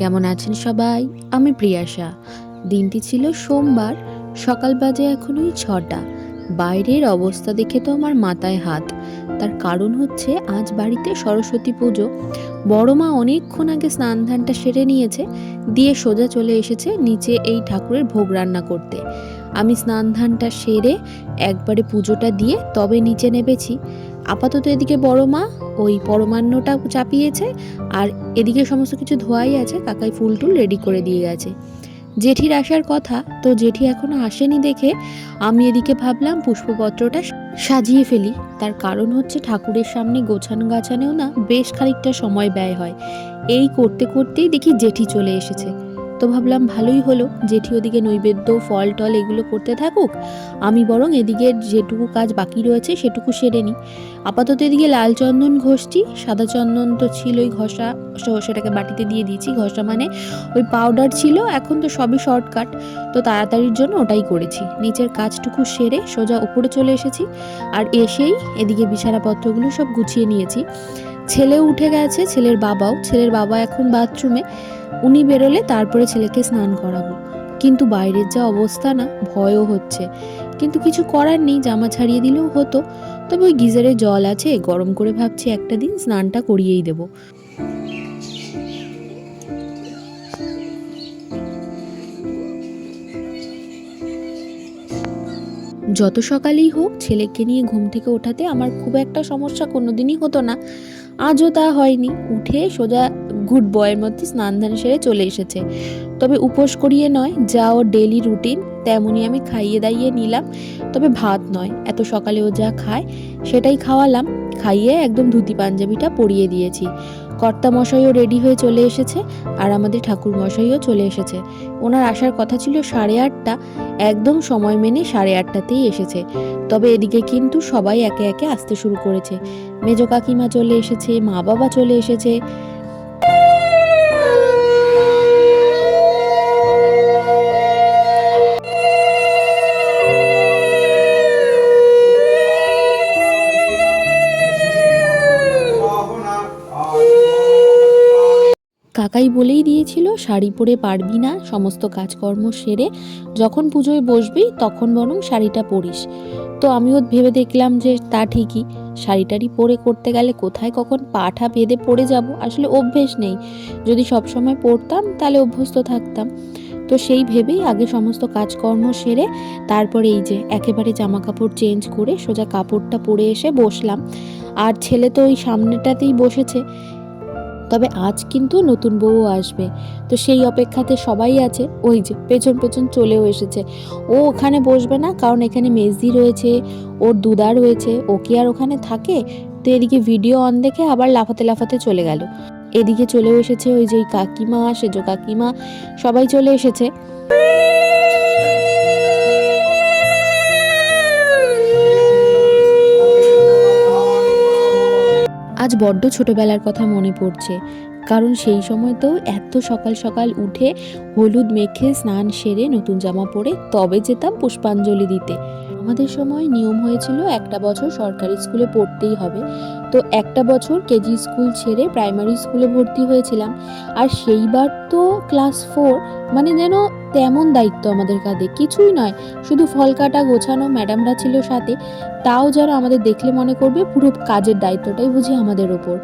কেমন আছেন সবাই? আমি প্রিয়াশা। দিনটি ছিল সোমবার, সকাল বাজে এখন ওই ছটা। বাইরের অবস্থা দেখে তো আমার মাথায় হাত। তার কারণ হচ্ছে আজ বাড়িতে সরস্বতী পুজো। বড় মা অনেকক্ষণ আগে স্নান ধানটা সেরে নিয়েছে, দিয়ে সোজা চলে এসেছে নিচে এই ঠাকুরের ভোগ রান্না করতে। আমি ধানটা সেরে একবারে পুজোটা দিয়ে তবে নিচে নেবেছি আপাতত এদিকে বড় মা, ওই পরমান্নটা চাপিয়েছে আর এদিকে সমস্ত কিছু ধোয়াই আছে, কাকাই ফুল টুল রেডি করে দিয়ে গেছে। জেঠির আসার কথা, তো জেঠি এখনও আসেনি দেখে আমি এদিকে ভাবলাম পুষ্পপত্রটা সাজিয়ে ফেলি। তার কারণ হচ্ছে ঠাকুরের সামনে গোছানো গাছানেও না, বেশ খানিকটা সময় ব্যয় হয়। এই করতে করতেই দেখি জেঠি চলে এসেছে। তো ভাবলাম ভালোই হলো, জেঠি ওদিকে নৈবেদ্য, ফল টল এগুলো করতে থাকুক, আমি বরং এদিকে যেটুকু কাজ বাকি রয়েছে সেটুকু সেরে নিই। আপাতত এদিকে লাল চন্দন ঘষছি, সাদা চন্দন তো ছিলই ঘষা সেটাকে বাটিতে দিয়ে দিয়েছি, ঘষা মানে ওই পাউডার ছিল, এখন তো সবই শর্টকাট তো তাড়াতাড়ির জন্য ওটাই করেছি। নিচের কাজটুকু সেরে সোজা উপরে চলে এসেছি, আর এসেই এদিকে বিছানাপত্রগুলো সব গুছিয়ে নিয়েছি। ছেলে উঠে গেছে, ছেলের বাবাও। ছেলের বাবা এখন বাথরুমে। উনি বেরোলে তারপরে ছেলেকে স্নান করাবো। কিন্তু বাইরের যা অবস্থা না, ভয়ও হচ্ছে। কিন্তু কিছু করার নেই, জামা ছাড়িয়ে দিলেও হতো। তবে ওই গিজারে জল আছে, গরম করে ভাবছি একটা দিন স্নানটা করিয়েই দেবো। যত সকালেই হোক, ছেলেকে নিয়ে ঘুম থেকে ওঠাতে আমার খুব একটা সমস্যা কোনোদিনই হতো না। আজও তা হয়নি। উঠে সোজা গুড বয়ের মধ্যে স্নান ধান সেরে চলে এসেছে। তবে উপোস করিয়ে নয় যা ওর ডেলি রুটিন তেমনই আমি খাইয়ে দাইয়ে নিলাম। তবে ভাত নয়, এত সকালে ও যা খায়, সেটাই খাওয়ালাম। খাইয়ে একদম ধুতি পাঞ্জাবিটা পরিয়ে দিয়েছি। কর্তা মশাইও রেডি হয়ে চলে এসেছে আর আমাদের ঠাকুর মশাইও চলে এসেছে। ওনার আসার কথা ছিল সাড়ে আটটা, একদম সময় মেনে সাড়ে আটটাতেই এসেছে। তবে এদিকে কিন্তু সবাই একে একে আসতে শুরু করেছে। মেজো কাকিমা চলে এসেছে, মা বাবা চলে এসেছে কাকাই বলেই দিয়েছিল, শাড়ি পরে পারবি না, সমস্ত কাজকর্ম সেরে যখন পুজোয় বসবি তখন বরং শাড়িটা পরিস। তো আমিও ভেবে দেখলাম যে তা ঠিকই শাড়িটারি পরে করতে গেলে কোথায় কখন পাঠা বেঁধে পড়ে যাব, আসলে অভ্যেস নেই। যদি সব সময় পরতাম তাহলে অভ্যস্ত থাকতাম। তো সেই ভেবেই আগে সমস্ত কাজকর্ম সেরে তারপরে এই যে একেবারে জামা কাপড় চেঞ্জ করে সোজা কাপড়টা পরে এসে বসলাম। আর ছেলে তো ওই সামনেটাতেই বসেছে তবে আজ কিন্তু নতুন বউ আসবে। তো সেই অপেক্ষাতে সবাই আছে। ওই যে, পেছন পেছন চলেও এসেছে। ও ওখানে বসবে না, কারণ এখানে মেজদি রয়েছে, ওর দুদা রয়েছে, ও কি আর ওখানে থাকে? তো এদিকে ভিডিও অন দেখে আবার লাফাতে লাফাতে চলে গেল। এদিকে চলেও এসেছে ওই যে কাকিমা, সেজো কাকিমা, সবাই চলে এসেছে। আজ বড্ড ছোটবেলার কথা মনে পড়ছে। কারণ সেই সময়তেও এত সকাল সকাল উঠে হলুদ মেখে স্নান সেরে নতুন জামা পরে তবে যেতাম পুষ্পাঞ্জলি দিতে। আমাদের সময় নিয়ম হয়েছিল একটা বছর সরকারি স্কুলে পড়তেই হবে। তো একটা বছর কেজি স্কুল ছেড়ে প্রাইমারি স্কুলে ভর্তি হয়েছিলাম। আর সেইবার তো ক্লাস ফোর মানে যেন তেমন দায়িত্ব আমাদের কাঁধে। কিছুই নয়, শুধু ফল কাটা গোছানো ম্যাডামরা ছিল সাথে। তাও যেন আমাদের দেখলে মনে করবে পুরো কাজের দায়িত্বটাই বুঝি আমাদের ওপর।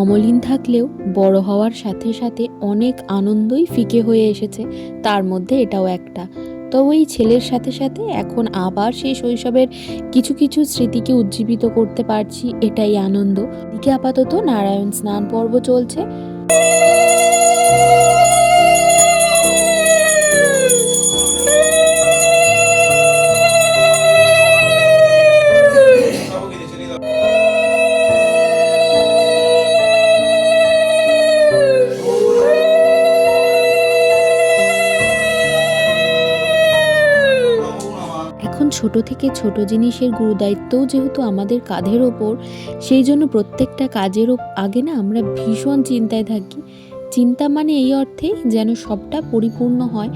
অমলিন থাকলেও বড় হওয়ার সাথে সাথে অনেক আনন্দই ফিকে হয়ে এসেছে, তার মধ্যে এটাও একটা। তো ওই ছেলের সাথে সাথে এখন আবার সেই শৈশবের কিছু কিছু স্মৃতিকে উজ্জীবিত করতে পারছি, এটাই আনন্দ। দিকে আপাতত নারায়ণ স্নান পর্ব চলছে। ছোট থেকে ছোট জিনিসের গুরুদায়িত্বও যেহেতু আমাদের কাঁধের ওপর, সেই জন্য প্রত্যেকটা কাজের আগে না আমরা ভীষণ চিন্তায় থাকি। চিন্তা মানে এই অর্থে যেন সবটা পরিপূর্ণ হয়,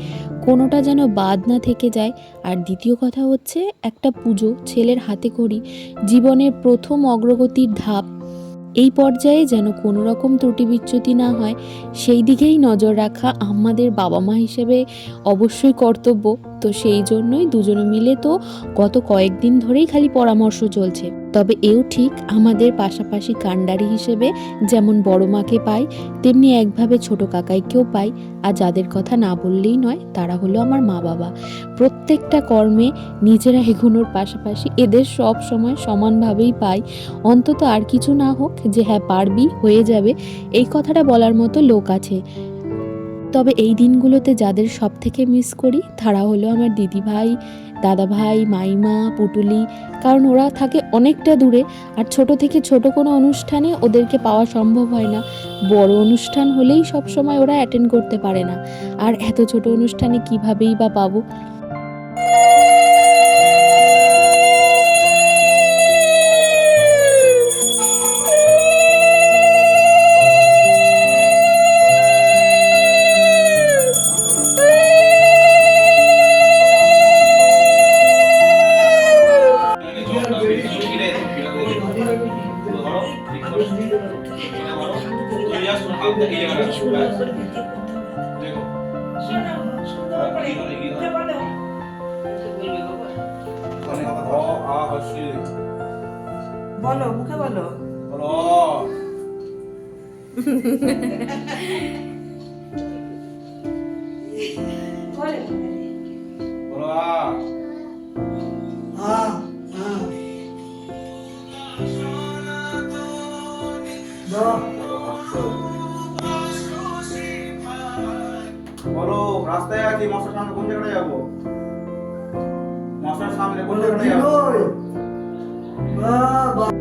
কোনোটা যেন বাদ না থেকে যায়। আর দ্বিতীয় কথা হচ্ছে একটা পুজো, ছেলের হাতে করি, জীবনের প্রথম অগ্রগতির ধাপ। এই পর্যায়ে যেন কোনো রকম ত্রুটি বিচ্যুতি না হয়, সেই দিকেই নজর রাখা আমাদের বাবা মা হিসেবে অবশ্যই কর্তব্য। তো সেই জন্যই দুজনে মিলে তো গত কয়েকদিন ধরেই খালি পরামর্শ চলছে। তবে এও ঠিক আমাদের পাশাপাশি কাণ্ডারি হিসেবে যেমন বড় মাকে পাই, তেমনি একভাবে ছোট কাকাইকেও পাই। আর যাদের কথা না বললেই নয়, তারা হলো আমার মা বাবা। প্রত্যেকটা কর্মে নিজেরা এগোনোর পাশাপাশি এদের সব সময় সমানভাবেই পাই। অন্তত আর কিছু না হোক যে হ্যাঁ পারবি, হয়ে যাবে, এই কথাটা বলার মতো লোক আছে। তবে এই দিনগুলোতে যাদের সব থেকে মিস করি, তারা হলো আমার দিদিভাই, দাদাভাই দাদা ভাই মাইমা, পুটুলি, কারণ ওরা থাকে অনেকটা দূরে আর ছোট থেকে ছোট কোনো অনুষ্ঠানে ওদেরকে পাওয়া সম্ভব হয় না। বড় অনুষ্ঠান হলেই সব সময় ওরা অ্যাটেন্ড করতে পারে না। আর এত ছোট অনুষ্ঠানে কিভাবেই বা পাবো? বলো মুখে বলো। বলো। রাস্তায় আছি মশার সামনে কোন জায়গাটা যাব? মশার সামনে কোন জায়গাটা যাব?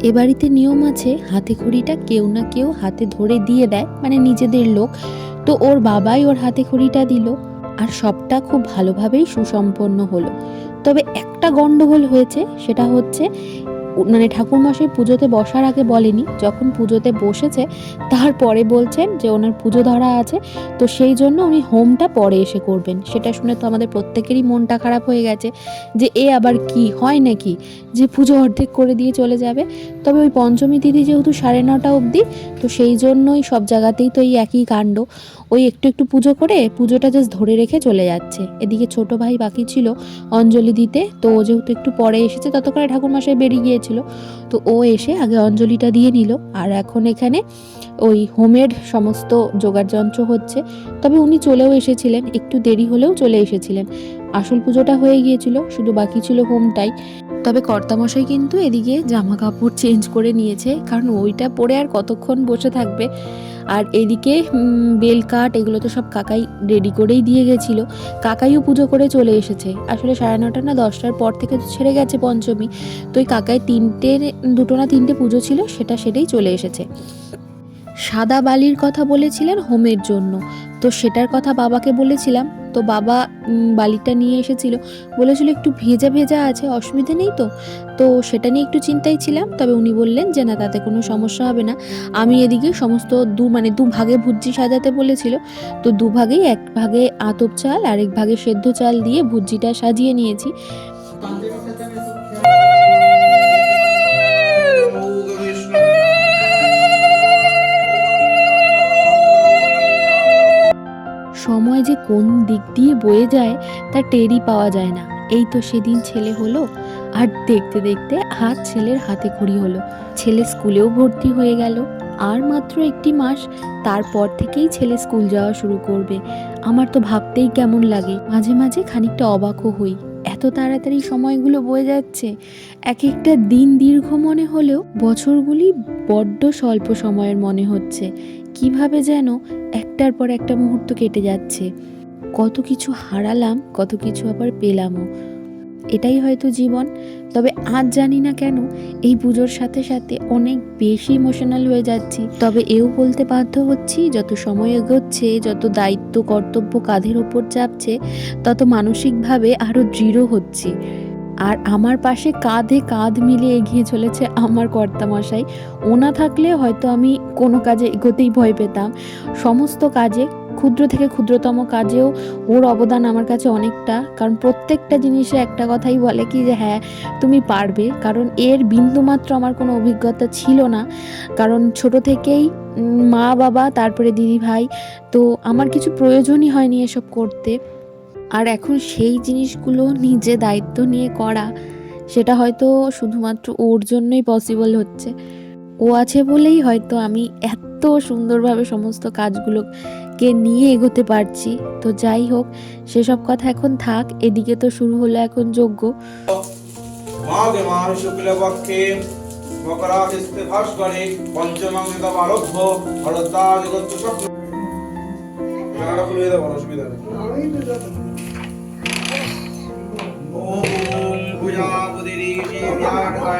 এ বাড়িতে নিয়ম আছে হাতে খড়িটা কেউ না কেউ হাতে ধরে দিয়ে দেয় মানে নিজেদের লোক। তো ওর বাবাই ওর হাতে খড়িটা দিল আর সবটা খুব ভালোভাবেই সুসম্পন্ন হলো। তবে একটা গন্ডগোল হয়েছে সেটা হচ্ছে মানে ঠাকুরমশাই পুজোতে বসার আগে বলেনি, যখন পুজোতে বসেছে, তারপরে বলছেন যে ওনার পুজো ধরা আছে, তো সেই জন্য উনি হোমটা পরে এসে করবেন। সেটা শুনে তো আমাদের প্রত্যেকেরই মনটা খারাপ হয়ে গেছে, যে এ আবার কি, হয় নাকি? যে পুজো অর্ধেক করে দিয়ে চলে যাবে। তবে ওই পঞ্চমী তিথি যেহেতু সাড়ে নটা অবধি, তো সেই জন্যই সব জায়গাতেই তো এই একই কাণ্ড। ওই একটু একটু পুজো করে পুজোটা জাস্ট ধরে রেখে চলে যাচ্ছে। এদিকে ছোট ভাই বাকি ছিল অঞ্জলি দিতে, তো যেহেতু একটু পরে এসেছে, ততক্ষণে ঠাকুরমশাই বেরিয়ে গিয়েছিল তো ও এসে আগে অঞ্জলিটা দিয়ে নিল। আর এখন এখানে ওই হোমের সমস্ত যোগাযন্ত্র হচ্ছে। তবে উনি চলেও এসেছিলেন। একটু দেরি হলেও চলে এসেছিলেন। আসল পুজোটা হয়ে গিয়েছিল। শুধু বাকি ছিল হোমটাই। তবে কর্তামশাই কিন্তু এদিকে জামা কাপড় চেঞ্জ করে নিয়েছে, কারণ ওইটা পরে আর কতক্ষণ বসে থাকবে? আর এদিকে বেল কাঠ, এগুলো তো সব কাকাই রেডি করেই দিয়ে গেছিল। কাকাইও পুজো করে চলে এসেছে। আসলে সাড়ে নটা না দশটার পর থেকে তো ছেড়ে গেছে পঞ্চমী। তো ওই কাকাই তিনটে, দুটো না তিনটে পুজো ছিল, সেটা সেটাই চলে এসেছে। সাদা বালির কথা বলেছিলেন হোমের জন্য। তো সেটার কথা বাবাকে বলেছিলাম। তো বাবা বালিটা নিয়ে এসেছিল। বলেছিল একটু ভেজা ভেজা আছে, অসুবিধে নেই তো? তো সেটা নিয়ে একটু চিন্তায় ছিলাম। তবে উনি বললেন যে, না, তাতে কোনো সমস্যা হবে না। আমি এদিকে সমস্ত দু মানে দু ভাগে ভুজ্জি সাজাতে বলেছিল। তো দু ভাগেই, এক ভাগে আতপ চাল আর ভাগে সেদ্ধ চাল দিয়ে ভুজ্জিটা সাজিয়ে নিয়েছি। সময় যে কোন দিক দিয়ে বয়ে যায়, তা টেরই পাওয়া যায় না। এই তো সেদিন ছেলে হলো, আর দেখতে দেখতে হাত ছেলের হাতে খড়ি হলো। ছেলে স্কুলেও ভর্তি হয়ে গেল। আর মাত্র একটি মাস, তারপর থেকেই ছেলে স্কুল যাওয়া শুরু করবে। আমার তো ভাবতেই কেমন লাগে, মাঝে মাঝে খানিকটা অবাকও হই। এত তাড়াতাড়ি সময়গুলো বয়ে যাচ্ছে, এক একটা দিন দীর্ঘ মনে হলেও বছরগুলি বড্ড স্বল্প সময়ের মনে হচ্ছে। কীভাবে যেন একটার পর একটা মুহূর্ত কেটে যাচ্ছে। কত কিছু হারালাম, কত কিছু আবার পেলামও। এটাই হয়তো জীবন। তবে আজ জানি না কেন, এই পুজোর সাথে সাথে অনেক বেশি ইমোশনাল হয়ে যাচ্ছি। তবে এও বলতে বাধ্য হচ্ছি, যত সময় এগোচ্ছে, যত দায়িত্ব, কর্তব্য কাঁধের ওপর চাপছে, তত মানসিকভাবে আরও দৃঢ় হচ্ছি। আর আমার পাশে কাঁধে কাঁধ মিলিয়ে এগিয়ে চলেছে আমার কর্তামশাই। ওনা থাকলে হয়তো আমি কোনো কাজে এগোতেই ভয় পেতাম। সমস্ত কাজে, ক্ষুদ্র থেকে ক্ষুদ্রতম কাজেও ওর অবদান আমার কাছে অনেকটা। কারণ প্রত্যেকটা জিনিসে একটা কথাই বলে কি যে হ্যাঁ তুমি পারবে। কারণ এর বিন্দুমাত্র আমার কোনো অভিজ্ঞতা ছিল না। কারণ ছোট থেকেই মা, বাবা, তারপরে দিদি ভাই তো আমার কিছু প্রয়োজনই হয়নি এসব করতে। আর এখন সেই জিনিসগুলো নিজে দায়িত্ব নিয়ে করা সেটা হয়তো শুধুমাত্র ওর জন্যই পসিবল হচ্ছে। ও আছে বলেই হয়তো আমি এত সুন্দরভাবে সমস্ত কাজগুলোকে নিয়ে এগোতে পারছি। তো যাই হোক সেসব কথা এখন থাক এদিকে তো শুরু হলো এখন যজ্ঞ। মাঘে মাস শুক্লপক্ষে ভাস্করে অসুবিধা নেই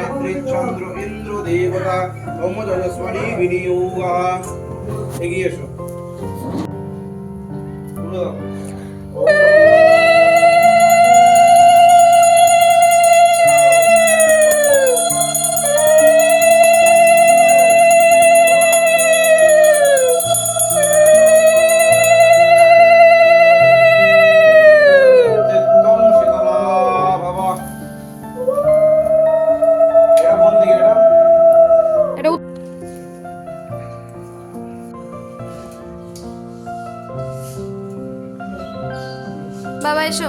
দেব্যান গায়ত্রী চন্দ্র ইন্দ্র দেবতা জলস্মরী বিনিয়োগা। এগিয়ে এসো। এসো।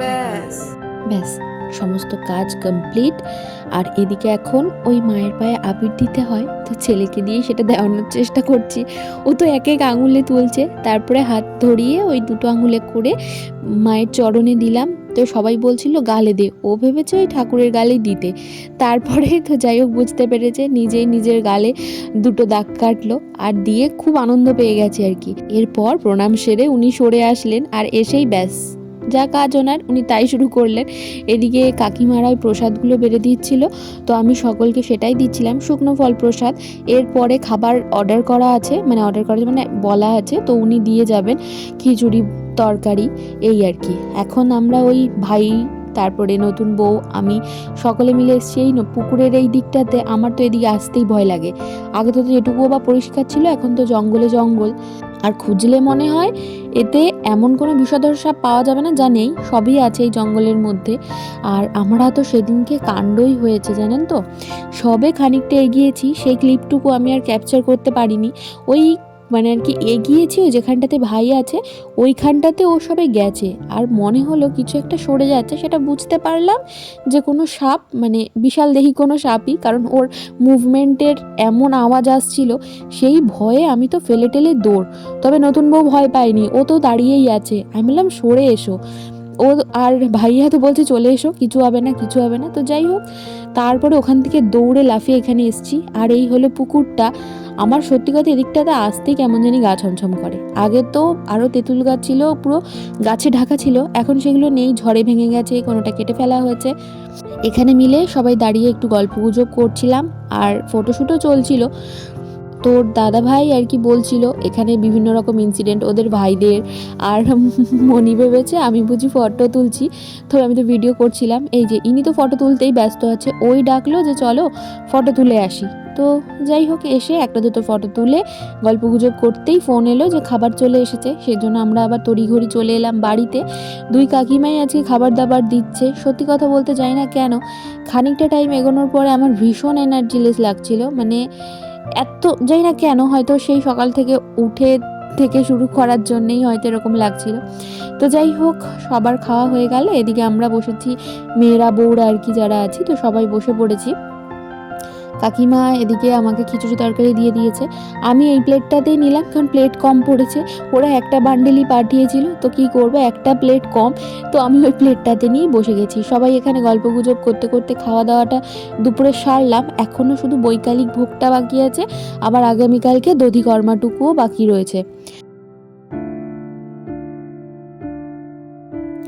ব্যাস। ব্যাস, সমস্ত কাজ কমপ্লিট আর এদিকে এখন ওই মায়ের পায়ে আবির দিতে হয়। তো ছেলেকে দিয়ে সেটা দেওয়ানোর চেষ্টা করছি। ও তো এক এক আঙুলে তুলছে। তারপরে হাত ধরিয়ে ওই দুটো আঙুলে করে মায়ের চরণে দিলাম। তো সবাই বলছিল, গালে দে। ও ভেবেছে ওই ঠাকুরের গালে দিতে। তারপরে তো যাই হোক বুঝতে পেরেছে, নিজেই নিজের গালে দুটো দাগ কাটলো আর দিয়ে খুব আনন্দ পেয়ে গেছে আর কি। এরপর প্রণাম সেরে উনি সরে আসলেন আর এসেই ব্যাস। যা কাজ ওনার, উনি তাই শুরু করলেন। এদিকে কাকিমারা ওই প্রসাদগুলো বেড়ে দিচ্ছিল, তো আমি সকলকে সেটাই দিচ্ছিলাম। শুকনো ফল প্রসাদ, এরপরে খাবার অর্ডার করা আছে মানে অর্ডার করা মানে বলা আছে, তো উনি দিয়ে যাবেন খিচুড়ি, তরকারি, এই আর কি। এখন আমরা ওই ভাই, তারপরে নতুন বউ, আমি সকলে মিলে এসছি এই পুকুরের এই দিকটাতে। আমার তো এদিকে আসতেই ভয় লাগে। আগে তো যেটুকুও বা পরিষ্কার ছিল, এখন তো জঙ্গলে জঙ্গল। আর খুঁজলে মনে হয় এতে এমন কোনো বিষধর সাপ পাওয়া যাবে না, যা নেই, সবই আছে এই জঙ্গলের মধ্যে। আর আমরা তো সেদিনকে কাণ্ডই হয়েছে, জানেন তো? সবে খানিকটা এগিয়েছি, সেই ক্লিপটুকু আমি আর ক্যাপচার করতে পারিনি। ওই মানে আর কি এগিয়েছি, ওই যেখানটাতে ভাই আছে, ওইখানটাতে ও সবে গেছে। আর মনে হলো কিছু একটা সরে যাচ্ছে, সেটা বুঝতে পারলাম যে কোনো সাপ মানে বিশাল দেহি কোনো সাপই, কারণ ওর মুভমেন্টের এমন আওয়াজ আসছিল, সেই ভয়ে আমি তো ফেলে টেলে দৌড়। তবে নতুন বউ ভয় পায়নি, ও তো দাঁড়িয়েই আছে। আমি বললাম, সরে এসো। ও আর ভাইয়া তো বলছে, চলে এসো, কিছু হবে না, কিছু হবে না। তো যাই হোক, তারপরে ওখান থেকে দৌড়ে লাফিয়ে এখানে এসছি। আর এই হলো পুকুরটা। আমার সত্যি কথা এদিকটাতে আসতেই কেমন জানি গা ছমছম করে। আগে তো আরও তেঁতুল গাছ ছিল, পুরো গাছে ঢাকা ছিল, এখন সেগুলো নেই, ঝড়ে ভেঙে গেছে, কোনোটা কেটে ফেলা হয়েছে। এখানে মিলে সবাই দাঁড়িয়ে একটু গল্প গুজব করছিলাম, আর ফটোশ্যুটও চলছিল। তোর দাদা ভাই আর কি বলছিল, এখানে বিভিন্ন রকম ইনসিডেন্ট ওদের ভাইদের, আর মনি ভেবেছে আমি বুঝি ফটো তুলছি। তো আমি তো ভিডিও করছিলাম, এই যে ইনি তো ফটো তুলতেই ব্যস্ত আছে, ওই ডাকলো যে চলো ফটো তুলে আসি। তো যাই হোক, এসে একটা দুটো ফটো তুলে গল্প গুজব করতেই ফোন এলো যে খাবার চলে এসেছে। সেজন্য আমরা আবার তড়িঘড়ি চলে এলাম বাড়িতে। দুই কাকিমাই আজকে খাবার দাবার দিচ্ছে। সত্যি কথা বলতে যাই না কেন, খানিকটা টাইম এগোনোর পরে আমার ভীষণ এনার্জিলেস লাগছিল। মানে এত যাই না কেন, হয়তো সেই সকাল থেকে উঠে থেকে শুরু করার জন্যেই হয়তো এরকম লাগছিল। তো যাই হোক, সবার খাওয়া হয়ে গেলে। এদিকে আমরা বসেছি, মেয়েরা, বউরা আর কি যারা আছি, তো সবাই বসে পড়েছি। কাকিমা এদিকে আমাকে খিচুড়ি তরকারি দিয়ে দিয়েছে। আমি এই প্লেটটাতেই নিলাম, কারণ প্লেট কম পড়েছে। ওরা একটা বান্ডেলই পাঠিয়েছিল, তো কি করব? একটা প্লেট কম, তো আমি ওই প্লেটটাতে নিয়ে বসে গেছি। সবাই এখানে গল্পগুজব করতে করতে খাওয়া দাওয়াটা দুপুরে সারলাম। এখনও শুধু বৈকালিক ভোগটা বাকি আছে, আবার আগামীকালকে দধিকর্মাটুকুও বাকি রয়েছে।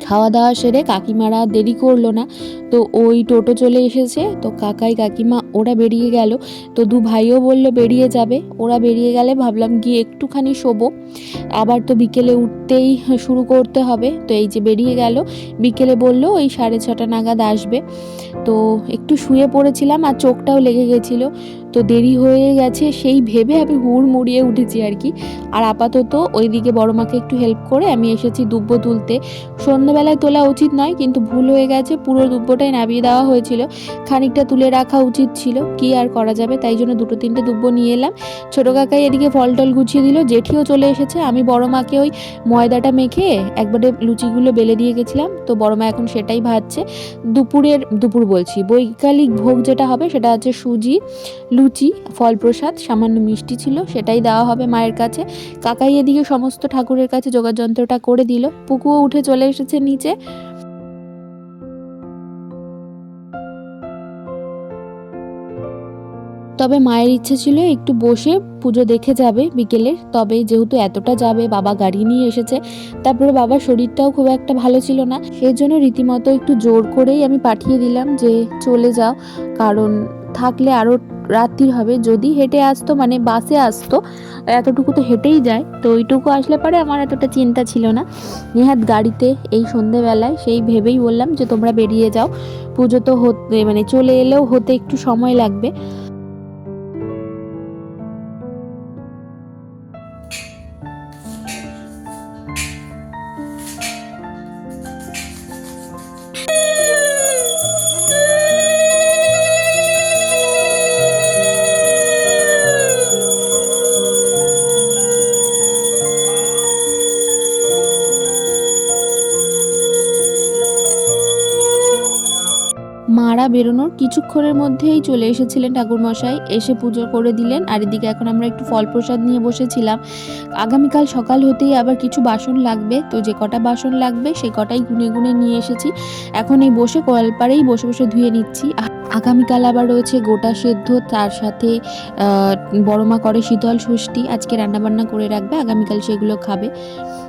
খাওয়া দাওয়া সেরে কাকিমারা দেরি করল না। তো ওই টোটো চলে এসেছে। তো কাকাই কাকিমা, ওরা বেরিয়ে গেল। তো দু ভাইও বলল, বেরিয়ে যাবে। ওরা বেরিয়ে গেলে ভাবলাম গিয়ে একটুখানি শোবো। আবার তো বিকেলে উঠতেই শুরু করতে হবে। তো এই যে বেরিয়ে গেল, বিকেলে বলল, ওই সাড়ে ছটা নাগাদ আসবে। তো একটু শুয়ে পড়েছিলাম আর চোখটাও লেগে গেছিল। তো দেরি হয়ে গেছে, সেই ভেবে আমি হুড় মুড়িয়ে উঠেছি আর কি। আর আপাতত ওইদিকে বড় মাকে একটু হেল্প করে আমি এসেছি দুব্বো তুলতে। সন্ধ্যাবেলায় তোলা উচিত নয়, কিন্তু ভুল হয়ে গেছে, পুরো দুব্বোটাই নামিয়ে দেওয়া হয়েছিল। খানিকটা তুলে রাখা উচিত ছিল, কি আর করা যাবে? তাই জন্য দুটো তিনটে দুব্বো নিয়ে এলাম। ছোটো কাকাই এদিকে ফল টল গুছিয়ে দিল, জেঠিও চলে এসেছে। আমি বড় মাকে ওই ময়দাটা মেখে একবারে লুচিগুলো বেলে দিয়ে গেছিলাম। তো বড় মা এখন সেটাই ভাজছে। দুপুরের, দুপুর বলছি, বৈকালিক ভোগ যেটা হবে সেটা আছে সুজি। লুচি ফল প্রসাদ সামান্য মিষ্টি ছিল, সেটাই দেওয়া হবে মায়ের কাছে। কাকাই এদিকে সমস্ত ঠাকুরের কাছে যোগাযন্ত্রটা করে দিল। পুকুও উঠে চলে এসেছে নিচে। তবে মায়ের ইচ্ছে ছিল একটু বসে পুজো দেখে যাবে বিকেলের তবে যেহেতু এতটা যাবে, বাবা গাড়ি নিয়ে এসেছে। তারপরে বাবার শরীরটাও খুব একটা ভালো ছিল না। সেই জন্য রীতিমতো একটু জোর করেই আমি পাঠিয়ে দিলাম যে চলে যাও। কারণ থাকলে আরও রাত্রির হবে। যদি হেঁটে আসতো মানে বাসে আসতো, এতটুকু তো হেঁটেই যায়। তো ওইটুকু আসলে পরে আমার এতটা চিন্তা ছিল না। নেহাত গাড়িতে এই সন্ধেবেলায় সেই ভেবেই বললাম যে, তোমরা বেরিয়ে যাও। পুজো তো হতে মানে চলে এলেও হতে একটু সময় লাগবে। বেরোনোর কিছুক্ষণের মধ্যেই চলে এসেছিলেন ঠাকুরমশাই। এসে পুজো করে দিলেন। আর এদিকে এখন আমরা একটু ফল প্রসাদ নিয়ে বসেছিলাম। আগামীকাল সকাল হতেই আবার কিছু বাসন লাগবে। তো যে কটা বাসন লাগবে সে কটাই গুনে গুনে নিয়ে এসেছি। এখন এই বসে কলপাড়েই বসে বসে ধুয়ে নিচ্ছি। আগামীকাল আবার রয়েছে গোটা সেদ্ধ তার সাথে আহ, বড় মা করে শীতল ষষ্ঠী। আজকে রান্নাবান্না করে রাখবে আগামীকাল সেগুলো খাবে।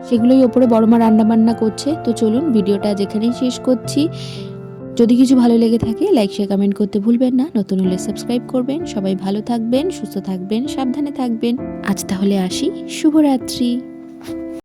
সেগুলোই ওপরে বড় মা রান্নাবান্না করছে। তো চলুন ভিডিওটা যেখানেই শেষ করছি। যদি কিছু ভালো লেগে থাকে লাইক শেয়ার কমেন্ট করতে ভুলবেন না। নতুন হলে সাবস্ক্রাইব করবেন। সবাই ভালো থাকবেন, সুস্থ থাকবেন, সাবধানে থাকবেন। আজ তাহলে আসি। শুভরাত্রি।